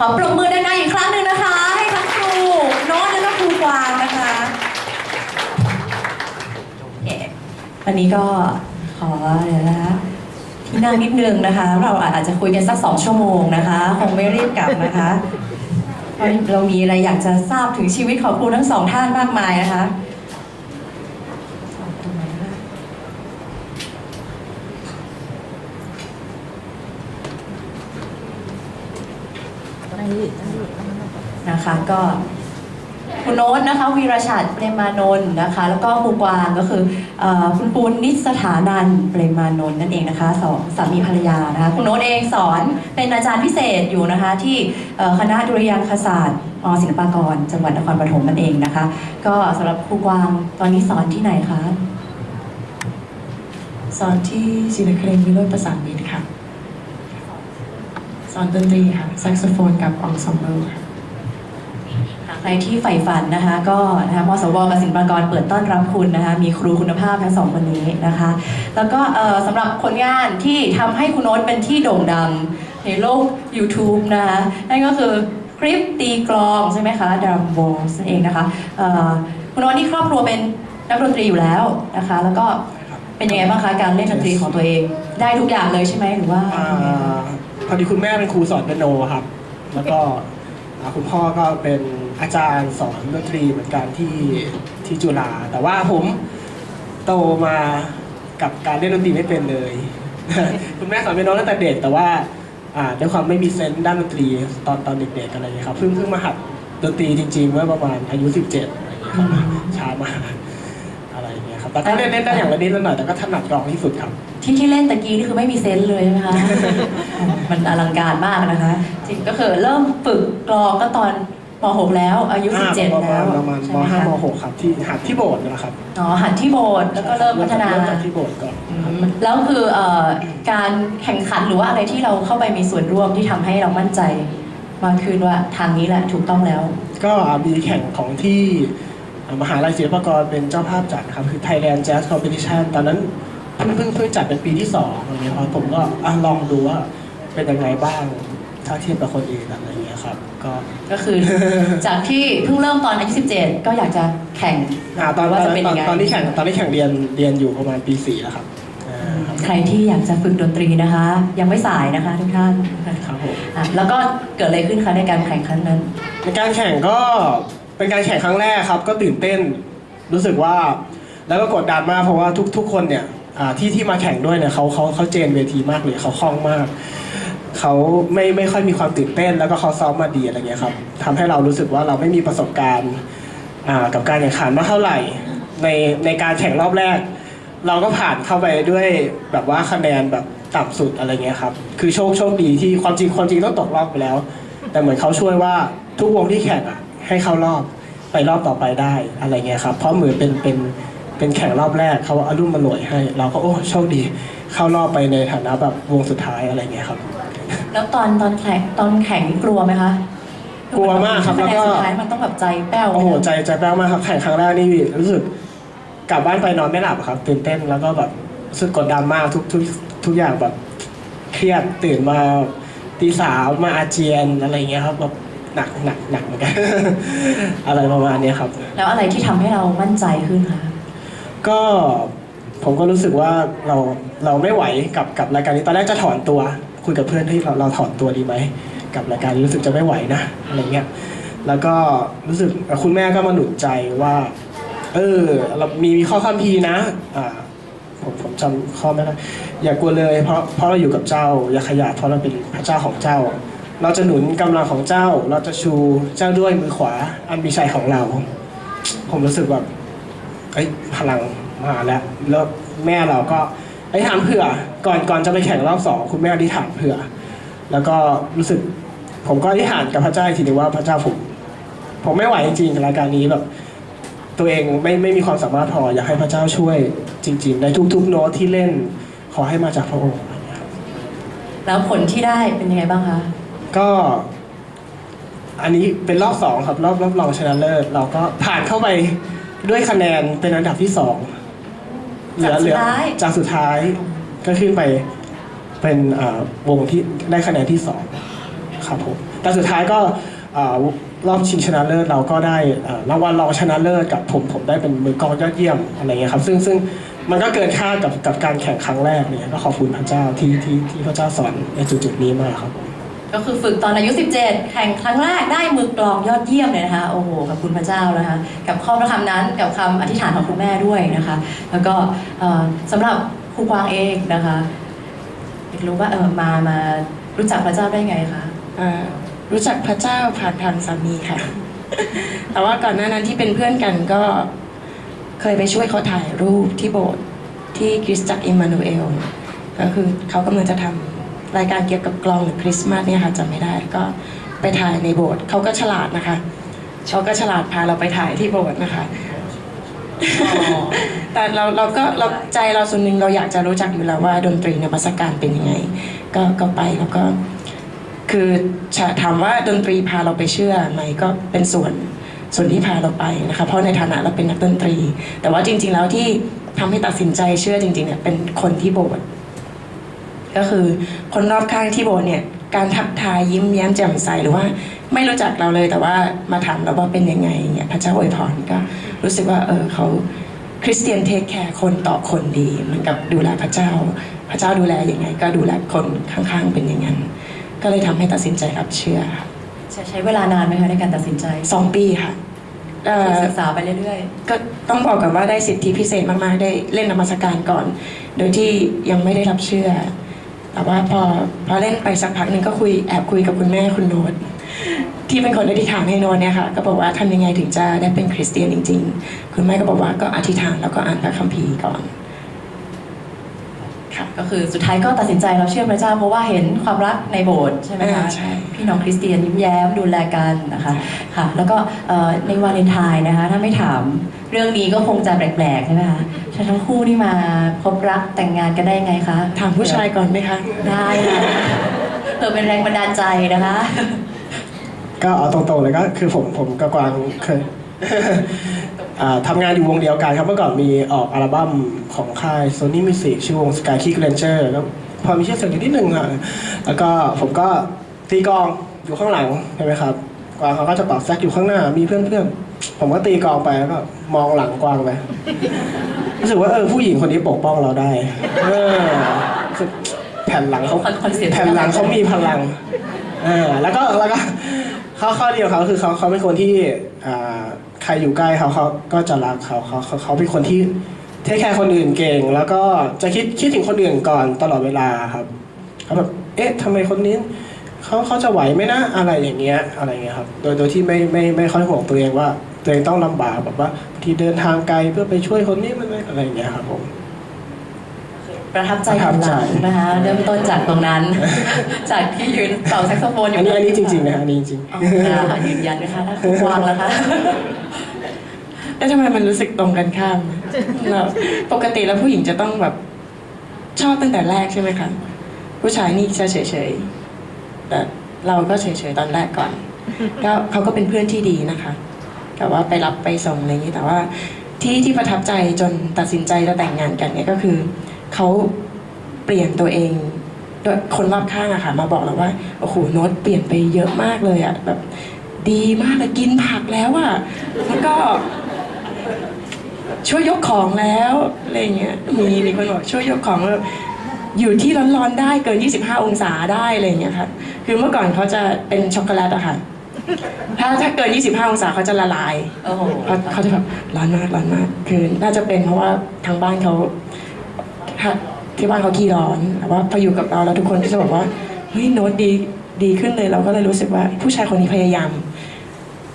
ขอปรบมือดังๆอีกครั้งหนึ่งนะคะ ให้ทั้งครูโน้ตและก็ครูกวางนะคะโอเควันนี้ก็ขอเดี๋ยวนะคะที่นั่งนิดนึงนะคะ เราอาจจะคุยกันสักสองชั่วโมงนะคะ คงไม่รีบกลับนะคะเพราะเรามีอะไรอยากจะทราบถึงชีวิตของครูทั้งสองท่านมากมายนะคะ นะคะก็คุณโน้ตนะคะวีรชัดเปรมานนท์นะคะ แล้วก็ครูกวางก็คือเอ่อคุณปูนนิสถานันท์เปรมานนท์นั่นเองนะคะสองสามีภรรยานะคะคุณโน้ตเองสอนเป็นอาจารย์พิเศษอยู่นะคะ ที่เอ่อคณะดุริยางคศาสตร์มศิลปากร จังหวัดนครปฐมนั่นเองนะคะ ก็สำหรับครูกวางตอนนี้สอนที่ไหนคะ สอนที่ศิลปเครงวิโรธประสานมิตร อนดนตรีค่ะแซกโซโฟนกับองซอมเบิลค่ะ ใครที่ใฝ่ฝันนะคะ ก็นะคะมสวกับศิลปรากรเปิดต้อนรับคุณนะคะ มีครูคุณภาพทั้งสองคนนี้นะคะ แล้วก็เอ่อสำหรับผลงานที่ทำให้คุณโน้ตเป็นที่โด่งดังในโลก YouTube นะคะ นั่นก็คือคลิปตีกลองใช่ไหมคะดัมโบสนั่นเองนะคะเอ่อคุณโน้ตนี่ครอบครัวเป็นนักดนตรีอยู่แล้วนะคะ แล้วก็เป็นยังไงบ้างคะการเล่นดนตรีของตัวเอง ได้ทุกอย่างเลยใช่ไหมหรือว่า อ่า พอดีคุณแม่เป็นครูสอนเปียโนครับ แล้วก็อ่าคุณพ่อก็เป็นอาจารย์สอนดนตรีเหมือนกันที่ที่จุฬาแต่ว่าผมโตมากับการเล่นดนตรีไม่เป็นเลย คุณแม่สอนเปียโนตั้งแต่เด็กแต่ว่าอ่าด้วยความไม่มีเซนส์ด้านดนตรีตอนตอนเด็กๆอะไรอย่างเงี้ยครับเพิ่งเพิ่งมาหัดดนตรีจริงๆเมื่อประมาณอายุ 17อะไรอย่างเงี้ยครับช้ามาก ครับแต่ก็เล่นเล่นได้อย่างละนิดละหน่อยแต่ก็ถนัดกลองที่สุดครับ ที่ที่เล่นตะกี้นี่คือไม่มีเซนส์เลยใช่ไหมคะ มันอลังการมากนะคะจริงก็คือเริ่มฝึกกลองก็ตอนม .6 แล้ว อายุอ่า17 ประแล้มาวณประมาณใช่มไหห้าคะมหกครับที่หัดที่โบสถ์นะครับอ๋อหัดที่โบสถ์แล้วก็เริ่มพัฒนา เริ่มจากที่โบสถ์ก่อนอืมแล้วคือเอ่อการแข่งขันหรือว่าอะไรที่เราเข้าไปมีส่วนร่วมที่ทำให้เรามั่นใจมากขึ้นว่าทางนี้แหละถูกต้องแล้ว ก็มีแข่งของที่ มหาลัยศิลปากรเป็นเจ้าภาพจัดครับคือ Thailand Jazz Competition ตอนนั้นเพิ่งเพิ่งเพิ่งจัดเป็นปีที่สองอะไรเงี้ยครับผมก็อะลองดูว่าเป็นยังไงบ้างถ้าเทียบกับคนอื่นอะไรเงี้ยครับ ก็ก็คือ จากที่เพิ่งเริ่มตอนอายุ17 ก็อยากจะแข่งอ่าตอนตอว่านจะเป็นตอยันงไงตอนที่แข่งตอนที่แข่งเรียนเรียนอยู่ประมาณปีสี่แล้วครับอ่าครับใครที่อยากจะฝึกดนตรีนะคะ ยังไม่สายนะคะทุกท่านครับผม อะแล้วก็เกิดอะไรขึ้นคะในการแข่งครั้งนั้น ในการแข่งก็ เป็นการแข่งครั้งแรกครับ ก็ตื่นเต้นรู้สึกว่า แล้วก็กดดันมากเพราะว่าทุกทุกคนเนี่ยที่ที่มาแข่งด้วยเนี่ยเขาเขาเขาเจนเวทีมากเลยเขาคล่องมากเขาไม่ไม่ค่อยมีความตื่นเต้น แล้วก็เขาซ้อมมาดีอะไรเงี้ยครับทำให้เรารู้สึกว่าเราไม่มีประสบการณ์กับการแข่งขันมากเท่าไหร่ในในการแข่งรอบแรก เราก็ผ่านเข้าไปด้วยแบบว่าคะแนนแบบต่ำสุดอะไรเงี้ยครับคือโชคโชคดีที่ความจริงความจริงต้องตกรอบไปแล้ว แต่เหมือนเขาช่วยว่าทุกวงที่แข่งอะ ให้เข้ารอบไปรอบต่อไปได้อะไรเงี้ยครับ เพราะเหมือนเป็นเป็นเป็นแข่งรอบแรกเขาเอารุ่นมาหน่วยให้ เราก็โอ้โชคดีเข้ารอบไปในฐานะแบบวงสุดท้ายอะไรเงี้ยครับ แล้วตอนตอนแข่งตอนแข่งนี่กลัวไหมคะกลัวมากครับคะแล้วแนนก็สุดท้ายมันต้องแบบใจแป้วโอ้โหใจใจแป้วมากครับแข่งครั้งแรกนี่รู้สึกกลับบ้านไปนอนไม่หลับครับตื่นเต้นแล้วก็แบบรู้สึกกดดันมากทุกทุกทุกอย่างแบบเครียดตื่นมาตีสามมาอาเจียนอะไรเงี้ยครับแบบ หนักหนักหนักเหมือนกัน อะไรประมาณเนี้ยครับ แล้วอะไรที่ทำให้เรามั่นใจขึ้นคะ ก็ผมก็รู้สึกว่าเราเราไม่ไหวกับกับรายการนี้ตอนแรกจะถอนตัว คุยกับเพื่อนที่เราเราถอนตัวดีไหมกับรายการนี้รู้สึกจะไม่ไหวนะอะไรเงี้ยแล้วก็รู้สึกคุณแม่ก็มาหนุนใจว่า เออเรามีมีข้อคัมภีร์นะอ่าผมผมจำข้อไม่ได้อย่ากลัวเลยเพราะเพราะเราอยู่กับเจ้าอย่าขยาดเพราะเราเป็นพระเจ้าของเจ้า เราจะหนุนกำลังของเจ้า เราจะชูเจ้าด้วยมือขวา อันมีชัยของเรา ผมรู้สึกแบบเอ้ยพลังมาแล้วแล้วแม่เราก็ไอ้ยถามเผื่อ ก่อนก่อนจะไปแข่งรอบสองคุณแม่ที่ถามเผื่อ แล้วก็รู้สึก ผมก็อธิษฐานกับพระเจ้าอีกทีหนึงว่าพระเจ้าผมผมไม่ไหวจริงๆกับรายการนี้แบบ ตัวเองไม่ไม่มีความสามารถพออยากให้พระเจ้าช่วยจริง ๆ ในทุกๆโน้ตที่เล่นขอให้มาจากพระองค์ แล้วผลที่ได้เป็นยังไงบ้างคะ ก็ อันนี้เป็นรอบสองครับ รอบรอบรองชนะเลิศเราก็ผ่านเข้าไปด้วยคะแนนเป็นอันดับที่สองเหลือเหลือจากสุดท้ายก็ขึ้นไปเป็นอ่าวงที่ได้คะแนนที่สองครับผมแต่สุดท้ายก็เอ่อรอบชิงชนะเลิศเราก็ได้เอ่อรางวัลรองชนะเลิศกับผมผมได้เป็นมือกลองยอดเยี่ยมอะไรเงี้ยครับ ซึ่งซึ่งมันก็เกินคาดกับกับการแข่งครั้งแรกเนี่ยก็ขอบคุณพระเจ้าที่ที่ที่พระเจ้าสอนในจุดๆนี้มากครับผม ก็คือฝึกตอนอายุ 17 แข่งครั้งแรกได้มือกลองยอดเยี่ยมเลยนะคะ โอ้โหขอบคุณพระเจ้านะคะ กับข้อพระคำนั้น กับคำอธิษฐานของคุณแม่ด้วยนะคะ แล้วก็สำหรับครูกวางเองนะคะอยากรู้ว่าเออมามารู้จักพระเจ้าได้ไงคะรู้จักพระเจ้าผ่านทางสามีค่ะ แต่ว่าก่อนหน้านั้นที่เป็นเพื่อนกันก็เคยไปช่วยเขาถ่ายรูปที่โบสถ์ที่คริสตจักรอิมมานูเอล ก็คือเขากำลังจะทำ รายการเกี่ยวกับกลองหรือคริสต์มาสเนี่ยค่ะจำไม่ได้ก็ไปถ่ายในโบสถ์เขาก็ฉลาดนะคะเขาก็ฉลาดพาเราไปถ่ายที่โบสถ์นะคะ แต่เราเราก็เราใจเราส่วนหนึ่งเราอยากจะรู้จักอยู่แล้วว่าดนตรีนมัสการเป็นยังไง ก็ก็ไปแล้วก็ คือถามว่าดนตรีพาเราไปเชื่อไหมก็เป็นส่วนส่วนที่พาเราไปนะคะ เพราะในฐานะเราเป็นนักดนตรี แต่ว่าจริง ๆ แล้วที่ทำให้ตัดสินใจเชื่อจริงๆเนี่ยเป็นคนที่โบสถ์ ก็คือคนรอบข้างที่โบสถ์เนี่ยการทักทายยิ้มแย้มแจ่มใสหรือว่า ไม่รู้จักเราเลยแต่ว่ามาถามเราว่าเป็นยังไงเนี่ยพระเจ้าอวยพรก็รู้สึกว่าเออเขาคริสเตียนเทคแคร์คนต่อคนดีเหมือนกับดูแลพระเจ้า พระเจ้าดูแลยังไง ก็ดูแลคนข้างๆเป็นอย่างนั้น ก็เลยทำให้ตัดสินใจรับเชื่อค่ะใช้ใช้เวลานานไหมคะในการตัดสินใจสองปีค่ะเอ่อศึกษาไปเรื่อยก็ต้องบอกกันว่าได้สิทธิพิเศษมากๆ ได้เล่นนมัสการก่อน โดยที่ยังไม่ได้รับเชื่อ แต่ว่าพอพอเล่นไปสักพักหนึ่งก็คุยแอบคุยกับคุณแม่คุณโน้ตที่เป็นคนอธิษฐานให้โน้ตเนี่ยค่ะก็บอกว่าทำยังไงถึงจะได้เป็นคริสเตียนจริง ๆ คุณแม่ก็บอกว่าก็อธิษฐานแล้วก็อ่านพระคัมภีร์ก่อนค่ะๆก็คือสุดท้ายก็ตัดสินใจเราเชื่อพระเจ้าเพราะว่าเห็นความรักในโบสถ์ใช่ไหมคะอ่าใช่พี่น้องคริสเตียนยิ้มแย้มดูแลกันนะคะค่ะแล้วก็เอ่อในวาเลนไทน์นะคะถ้าไม่ถามเรื่องนี้ก็คงจะแปลกๆใช่ไหมคะ ทั้งคู่นี่มาพบรักแต่งงานกันได้ไงคะถามผู้ชายก่อนไหมคะ ได้ค่ะเพื่อเป็นแรงบันดาลใจนะคะก็เอาตรงๆเลยก็คือผมผมกับกวางเคยอ่าทำงานอยู่วงเดียวกันครับเมื่อก่อนมีออกอัลบั้มของค่าย Sony Music ชื่อวง Sky Kick Ranger ก็พอมีชื่อเสียงอยู่นิดนึงค่ะแล้วก็ผมก็ตีกลองอยู่ข้างหลังใช่ไหมครับกวางเขาก็จะเป่าแซกอยู่ข้างหน้ามีเพื่อนๆ ผมก็ตีกลองไปแล้วก็มองหลังกวางไปรู้สึกว่าเออผู้หญิงคนนี้ปกป้องเราได้ เออรู้สึกแผ่นหลังเขาคอนคอนเซ็ปต์แผ่นหลังเขามีพลังเออแล้วก็แล้วก็ข้อข้อเดียวเขาคือเขาเขาเป็นคนที่อ่าใครอยู่ใกล้เขาเขาก็จะรักเขาเขาเขาเขาเป็นคนที่เทคแคร์คนอื่นเก่ง แล้วก็จะคิดคิดถึงคนอื่นก่อนตลอดเวลาครับเขาแบบเอ๊ะทำไมคนนี้เขาเขาจะไหวไหมนะอะไรอย่างเงี้ยอะไรเงี้ยครับ โดยโดยที่ไม่ไม่ไม่ค่อยห่วงตัวเองว่า ตัวเองต้องลำบากแบบว่าบางทีเดินทางไกลเพื่อไปช่วยคนนี้มันอะไรอย่างเงี้ยครับผมประทับใจประทับใจหลังนะคะเริ่มต้นจากตรงนั้น จากที่ยืนเป่าแซกโซโฟนอยู่อันนี้อันนี้จริงๆนะฮะอันนี้จริงอ๋อค่ะยืนยันนะคะถ้าคุณวางแล้วคะแล้วทำไมมันรู้สึกตรงกันข้ามอะเราปกติแล้วผู้หญิงจะต้องแบบชอบตั้งแต่แรกใช่ไหมคะผู้ชายนี่จะเฉยๆแต่เราก็เฉยๆตอนแรกก่อนก็เขาก็เป็นเพื่อนที่ดีนะคะ แต่ว่าไปรับไปส่งอะไรอย่างนี้แต่ว่าที่ที่ประทับใจจนตัดสินใจจะแต่งงานกันเนี่ยก็คือเขาเปลี่ยนตัวเองโดยคนรอบข้างอะค่ะ มาบอกเราว่าโอ้โหโน้ตเปลี่ยนไปเยอะมากเลยอะแบบดีมากเลยกินผักแล้วอะแล้วก็ช่วยยกของแล้วอะไรเงี้ยมีมีคนบอกช่วยยกของแล้วอยู่ที่ร้อนๆได้เกิน 25 องศาได้อะไรเงี้ยค่ะคือเมื่อก่อนเขาจะเป็นช็อกโกแลตอะค่ะ ถ้าถ้าเกิน 25 องศาเขาจะละลายโอ้โหเขาเขาจะแบบร้อนมากร้อนมาก คือน่าจะเป็นเพราะว่าทางบ้านเขาถ้าที่บ้านเขาขี้ร้อนแต่ว่าพออยู่กับเราแล้วทุกคนก็จะบอกว่าเฮ้ยโน้ตดีดีขึ้นเลยเราก็เลยรู้สึกว่า ผู้ชายคนนี้พยายาม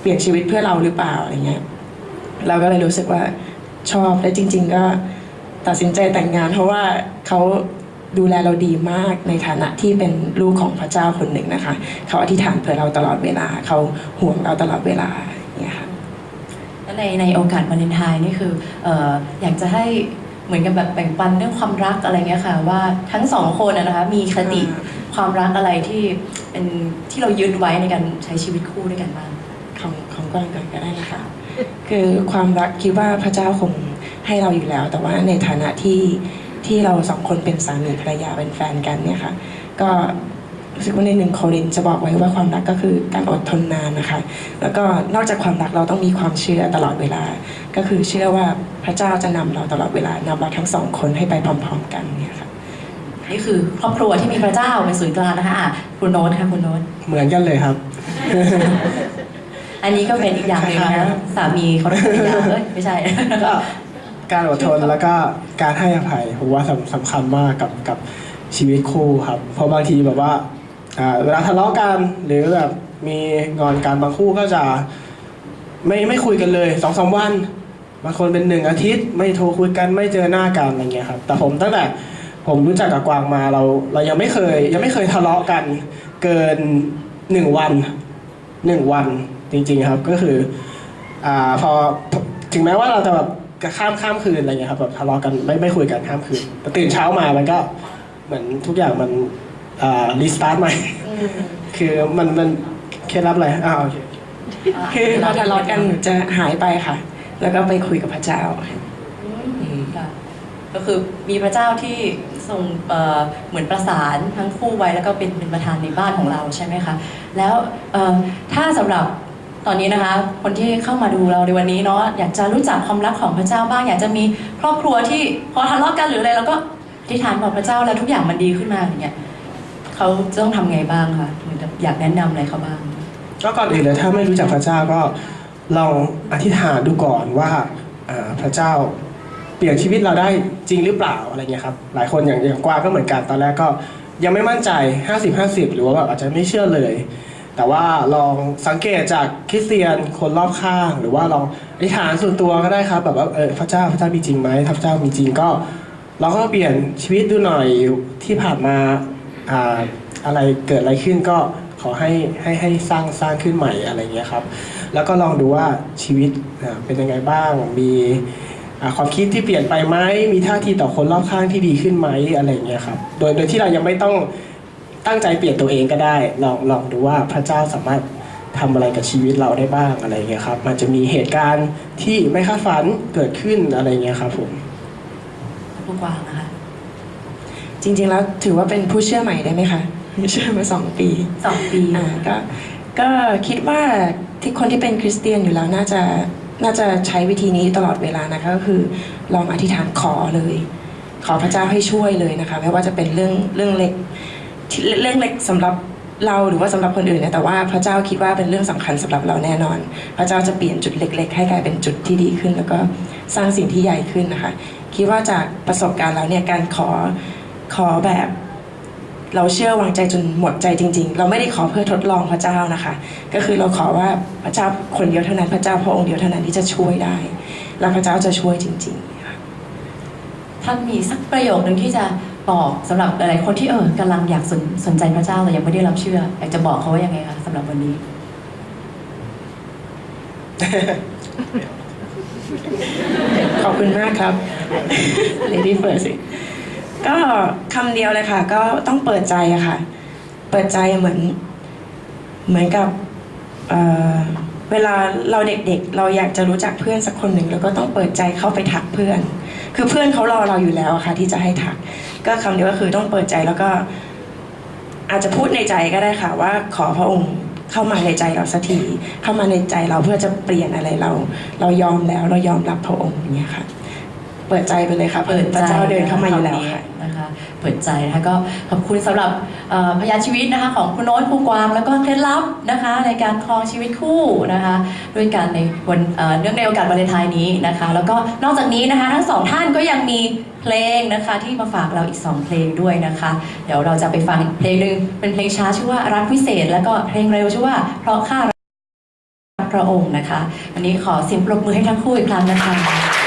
เปลี่ยนชีวิตเพื่อเราหรือเปล่าอะไรเงี้ย เราก็เลยรู้สึกว่าชอบและจริง ๆ ก็ตัดสินใจแต่งงาน เพราะว่าเขา ดูแลเราดีมากในฐานะที่เป็นลูกของพระเจ้าคนหนึ่งนะคะ เขาอธิษฐานเผื่อเราตลอดเวลา เขาห่วงเราตลอดเวลาอย่างเงี้ยค่ะและในในโอกาสวาเลนไทน์นี่คือเอ่ออยากจะให้เหมือนกับแบบแบ่งปันเรื่องความรักอะไรเงี้ยค่ะ ว่าทั้งสองคนนะนะคะมีคติอ่าความรักอะไรที่เป็นที่เรายึดไว้ในการใช้ชีวิตคู่ด้วยกันบ้างของของกวางก่อนก็ได้นะคะคือความรักคิดว่าพระเจ้าคงให้เราอยู่แล้ว แต่ว่าในฐานะที่ ที่เราสองคนเป็นสามีภรรยาเป็นแฟนกันเนี่ยค่ะ ก็รู้สึกว่าในหนึ่งโครินธ์จะบอกไว้ว่าความรักก็คือการอดทนนานนะคะ แล้วก็นอกจากความรักเราต้องมีความเชื่อตลอดเวลา ก็คือเชื่อว่าพระเจ้าจะนำเราตลอดเวลานำเราทั้งสองคนให้ไปพร้อม ๆ กันเนี่ยค่ะนี่คือครอบครัวที่มีพระเจ้าเป็นศูนย์กลางนะคะอะคุณโน้ตค่ะคุณโน้ตเหมือนกันเลยครับ อันนี้ก็เป็นอีกอย่างหนึ่งคล้ายนะๆครับสามีเขาเป็นภรรยาเอ้ยไม่ใช่ก็ การอดทนแล้วก็การให้อภัยผมว่าสำสำคัญมากกับกับชีวิตคู่ครับ เพราะบางทีแบบว่าอ่าเวลาทะเลาะกันหรือแบบมีงอนกันบางคู่ก็จะไม่ไม่คุยกันเลยสองสามวันบางคนเป็นหนึ่งอาทิตย์ ไม่โทรคุยกันไม่เจอหน้ากันอะไรเงี้ยครับ แต่ผมตั้งแต่ผมรู้จักกับกวางมาเราเรายังไม่เคย ยังไม่เคยทะเลาะกันเกินหนึ่งวันหนึ่งวันจริง ๆครับก็คืออ่าพอถึงแม้ว่าเราจะแบบ ข้ามข้ามคืนอะไรเงี้ยครับแบบทะเลาะกันไม่ไม่คุยกันข้ามคืนแต่ตื่นเช้ามามันก็เหมือนทุกอย่างมันอ่ารีสตาร์ทใหม่ คือมันมันเคล็ดลับอะไรอ้าวโอเคคือพอทะเลาะกันหนูจะหายไปค่ะ แล้วก็ไปคุยกับพระเจ้าอืมค่ะก็คือมีพระเจ้าที่ทรงเอ่อเหมือนประสานทั้งคู่ไว้แล้วก็เป็นเป็นประธานในบ้านของเราใช่ไหมคะ แล้วเอ่อถ้าสำหรับ ตอนนี้นะคะ คนที่เข้ามาดูเราในวันนี้เนาะอยากจะรู้จักความรักของพระเจ้าบ้าง อยากจะมีครอบครัวที่พอทะเลาะกันหรืออะไรแล้วก็อธิษฐานบอพระเจ้าแล้วทุกอย่างมันดีขึ้นมาอย่างเงี้ยเขาจะต้องทำไงบ้างคะอนกับอยากแนะนำอะไรเขาบ้าง ก็ก่อนอื่นเลยถ้าไม่รู้จักพระเจ้าก็ลองอธิษฐานดูก่อนว่าอ่าพระเจ้าเปลี่ยนชีวิตเราได้จริงหรือเปล่าอะไรเงี้ยครับหลายคนอย่างอย่างกวางก็เหมือนกันตอนแรกก็ยังไม่มั่นใจ 50-50 หรือว่าแบบอาจจะไม่เชื่อเลย แต่ว่าลองสังเกตจากคริสเตียนคนรอบข้าง หรือว่าลองอธิษฐานส่วนตัวก็ได้ครับ แบบว่าเออพระเจ้าพระเจ้ามีจริงไหมถ้าพระเจ้ามีจริงก็เราก็เปลี่ยนชีวิตดูหน่อยที่ผ่านมาอ่าอะไรเกิดอะไรขึ้นก็ขอให้ให้ให้สร้างสร้างขึ้นใหม่อะไรเงี้ยครับ แล้วก็ลองดูว่าชีวิตอ่าเป็นยังไงบ้าง มีอ่าความคิดที่เปลี่ยนไปไหมมีท่าทีต่อคนรอบข้างที่ดีขึ้นไหมอะไรเงี้ยครับ โดยโดยที่เรายังไม่ต้อง ตั้งใจเปลี่ยนตัวเองก็ได้ ลองลองดูว่าพระเจ้าสามารถทำอะไรกับชีวิตเราได้บ้างอะไรเงี้ยครับ มันจะมีเหตุการณ์ที่ไม่คาดฝันเกิดขึ้นอะไรเงี้ยครับผมผู้กวางนะคะ จริงๆแล้วถือว่าเป็นผู้เชื่อใหม่ได้ไหมคะเชื่อมาสองปีสองปีอ่าก็ก็คิดว่าที่คนที่เป็นคริสเตียนอยู่แล้วน่าจะน่าจะใช้วิธีนี้ตลอดเวลานะคะก็คือลองอธิษฐานขอเลย ขอพระเจ้าให้ช่วยเลยนะคะ ไม่ว่าจะเป็นเรื่องเรื่องเล็กที่ เรื่องเล็กสำหรับเราหรือว่าสำหรับคนอื่นเนี่ยแต่ว่าพระเจ้าคิดว่าเป็นเรื่องสำคัญสำหรับเราแน่นอน พระเจ้าจะเปลี่ยนจุดเล็ก ๆ ให้กลายเป็นจุดที่ดีขึ้น แล้วก็สร้างสิ่งที่ใหญ่ขึ้นนะคะ คิดว่าจากประสบการณ์แล้วเนี่ยการขอขอแบบเราเชื่อวางใจจนหมดใจจริง ๆ เราไม่ได้ขอเพื่อทดลองพระเจ้านะคะ ก็คือเราขอว่าพระเจ้าคนเดียวเท่านั้น พระเจ้าพระองค์เดียวเท่านั้นที่จะช่วยได้ แล้วพระเจ้าจะช่วยจริงๆท่านมีสักประโยคหนึ่งที่จะ บอกสำหรับหลายๆคนที่เออกำลังอยากสนสนใจพระเจ้าแต่ยังไม่ได้รับเชื่อ อยากจะบอกเขาว่ายังไงคะสำหรับวันนี้ ขอบคุณมากครับ Lady First ก็คำเดียวเลยค่ะ ก็ต้องเปิดใจอะค่ะ เปิดใจเหมือน เหมือนกับเอ่อเวลาเราเด็กๆ เราอยากจะรู้จักเพื่อนสักคนหนึ่งแล้วก็ต้องเปิดใจเข้าไปทักเพื่อน คือเพื่อนเขารอเราอยู่แล้วอะค่ะ ที่จะให้ทัก ก็คำเดียวก็คือต้องเปิดใจแล้วก็ อาจจะพูดในใจก็ได้ค่ะ ว่าขอพระองค์เข้ามาในใจเราสักทีเข้ามาในใจเราเพื่อจะเปลี่ยนอะไรเรา เรายอมแล้วเรายอมรับพระองค์อย่างเงี้ยค่ะ เปิดใจไปเลยค่ะเปิดพระเจ้าเดินเข้ามาอยู่แล้วค่ะ เปิดใจนะคะก็ขอบคุณสำหรับพยานชีวิตนะคะของคุณโน้ตครูกวางแล้วก็เคล็ดลับนะคะในการครองชีวิตคู่นะคะด้วยกันในวันเนื่องในโอกาสวาเลนไทน์นี้นะคะ แล้วก็นอกจากนี้นะคะทั้งสองท่านก็ยังมีเพลงนะคะที่มาฝากเราอีก 2 เพลงด้วยนะคะ เดี๋ยวเราจะไปฟังเพลงหนึ่งเป็นเพลงช้าชื่อว่ารักพิเศษ แล้วก็เพลงเร็วชื่อว่าเพราะข้ารักพระองค์นะคะ วันนี้ขอเสียงปรบมือให้ทั้งคู่อีกครั้งนะคะ